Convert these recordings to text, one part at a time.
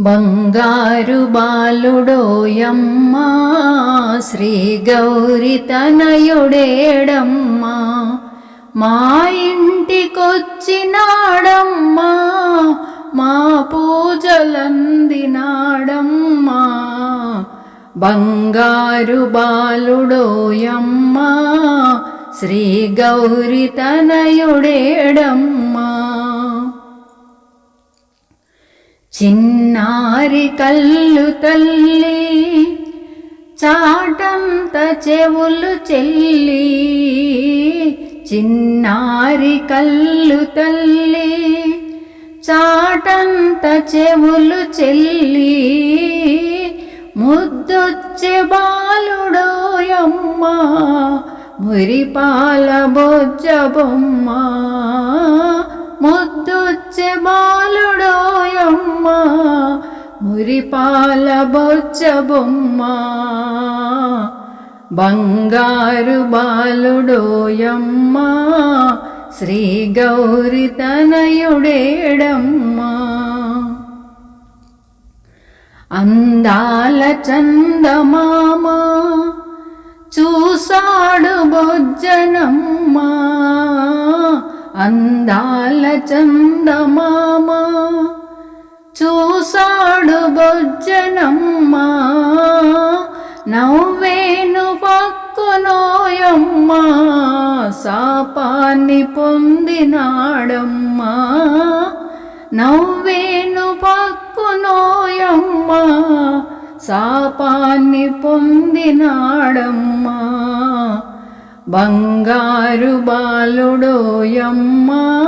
బంగారు బాలుడోయమ్మా శ్రీ గౌరి తనయుడేడమ్మా మా ఇంటికొచ్చినాడమ్మా మా పూజలందినాడమ్మా. బంగారు బాలుడోయమ్మా శ్రీ గౌరి తనయుడేడమ్మా. చిన్నారి కళ్ళు తల్లి చాటంత చెవులు చెల్లి చిన్నారి కళ్ళు తల్లి చాటంత చెవులు చెల్లి ముద్దొచ్చే బాలుడోయమ్మ మురిపాల బొజ్జ బొమ్మ ముద్దొచ్చే బాలుడో మురిపాల బొజ్జ బొమ్మ బంగారు బాలుడోయమ్మ శ్రీ గౌరి తనయుడేడమ్మ. అందాల చందమామ చూసాడు బొజ్జనమ్మ. అందాల చందమామ చూసాడు బొజ్జనమ్మ. నవ్వేను పక్కునోయమ్మా శాపాన్ని పొందినాడమ్మ. నవ్వేను పక్కునోయమ్మా శాపాన్ని పొందినాడమ్మ. బంగారు బాలుడోయమ్మా.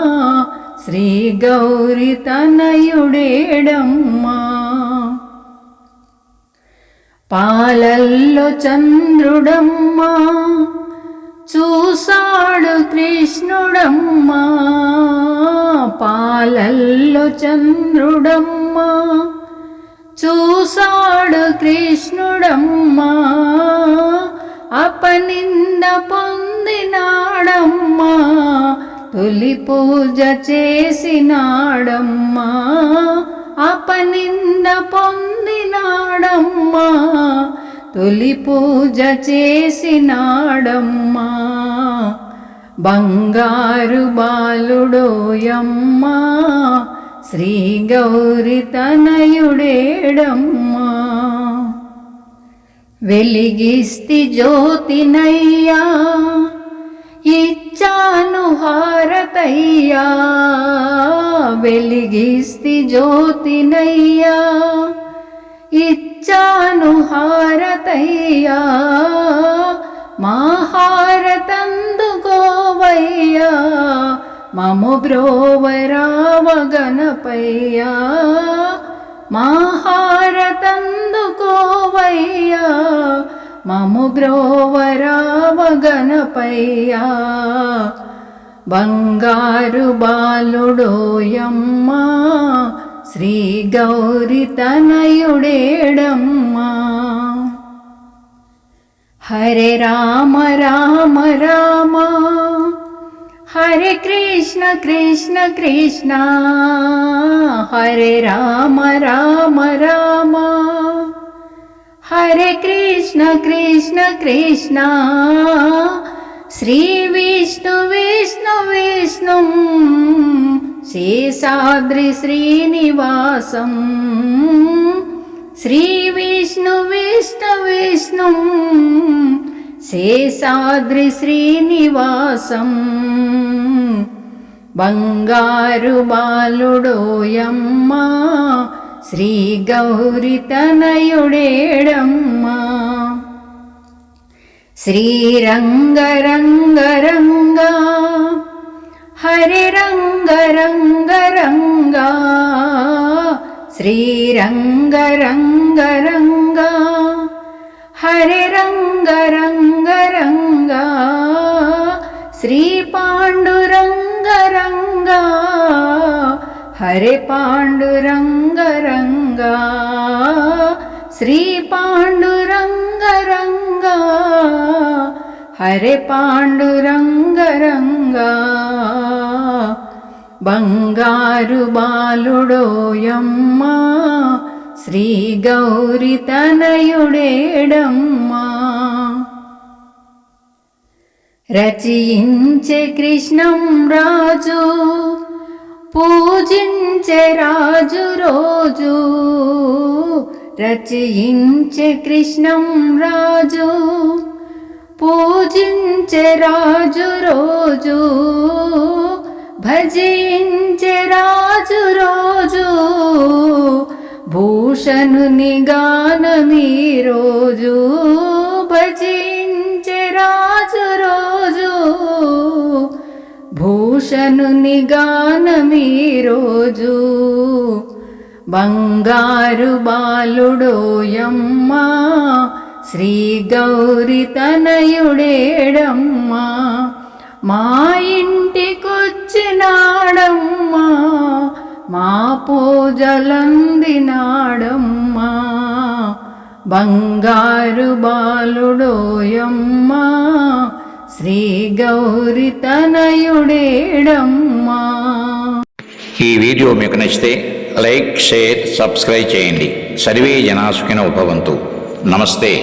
శ్రీ గౌరి తనయుడేడమ్మా. పాలల్లో చంద్రుడమ్మా చూసాడు కృష్ణుడమ్మా. పాలల్లో చంద్రుడమ్మా చూసాడు కృష్ణుడమ్మా. అపనింద పొందినాడమ్మా. తొలి పూజ చేసినాడమ్మా అపనింద పొందినాడమ్మా. తొలి పూజ చేసినాడమ్మా బంగారు బాలుడోయమ్మా శ్రీ గౌరి తనయుడేడమ్మా. వెలిగిస్తి జ్యోతినయ్యా ఇచ్చాను హారతయ్యా వెలిగిస్తి జ్యోతినయ్యా. ఇచ్చాను హారతయ్యా మా మము బ్రోవరావ గణపయ్యా మా మము బ్రోవరా గణపయ్యా బంగారు బాలుడోయమ్మా శ్రీ గౌరి తనయుడేడమ్మా. హరే రామ రామ రామ హరే కృష్ణ కృష్ణ కృష్ణ హరే రామ రామ రామ. हरे कृष्ण कृष्ण कृष्ण। श्रीविष्णु विष्णु श्रीविष्णुविष्णुवैष्णु श्रीसाद्री श्रीनिवासं विष्णु श्री साद्री बङ्गारु बालुडोयम्मा శ్రీ గౌరి తనయుడేడమ్మా. శ్రీరంగరంగరంగా హరి రంగ రంగ హరి రంగ శ్రీ పాండురంగరంగా హరి పాండురంగ రంగా శ్రీ పాండురంగ రంగా హరే పాండురంగ రంగా. బంగారు బాలుడోయమ్మా శ్రీ గౌరి తనయుడేడమ్మా. రచయించే కృష్ణం రాజు పూజించే రాజు రోజు రచయించే కృష్ణం రాజు. పూజించే రాజు రోజు భజించే రాజు రోజు. భూషణుని గానమీ రోజు భజించే రాజు రోజు. భూషణుని గానమీ రోజు బంగారు బాలుడోయమ్మా శ్రీ గౌరి తనయుడేడమ్మా మా ఇంటికొచ్చినాడమ్మా మా పూజలందినాడమ్మా. బంగారు బాలుడోయమ్మా శ్రీ గౌరి తనయుడేడమ్మా ఈ వీడియో మీకు నచ్చితే లైక్ షేర్ సబ్స్క్రైబ్ చేయండి. సర్వే జనాసుకిన ఉపవంతు నమస్తే.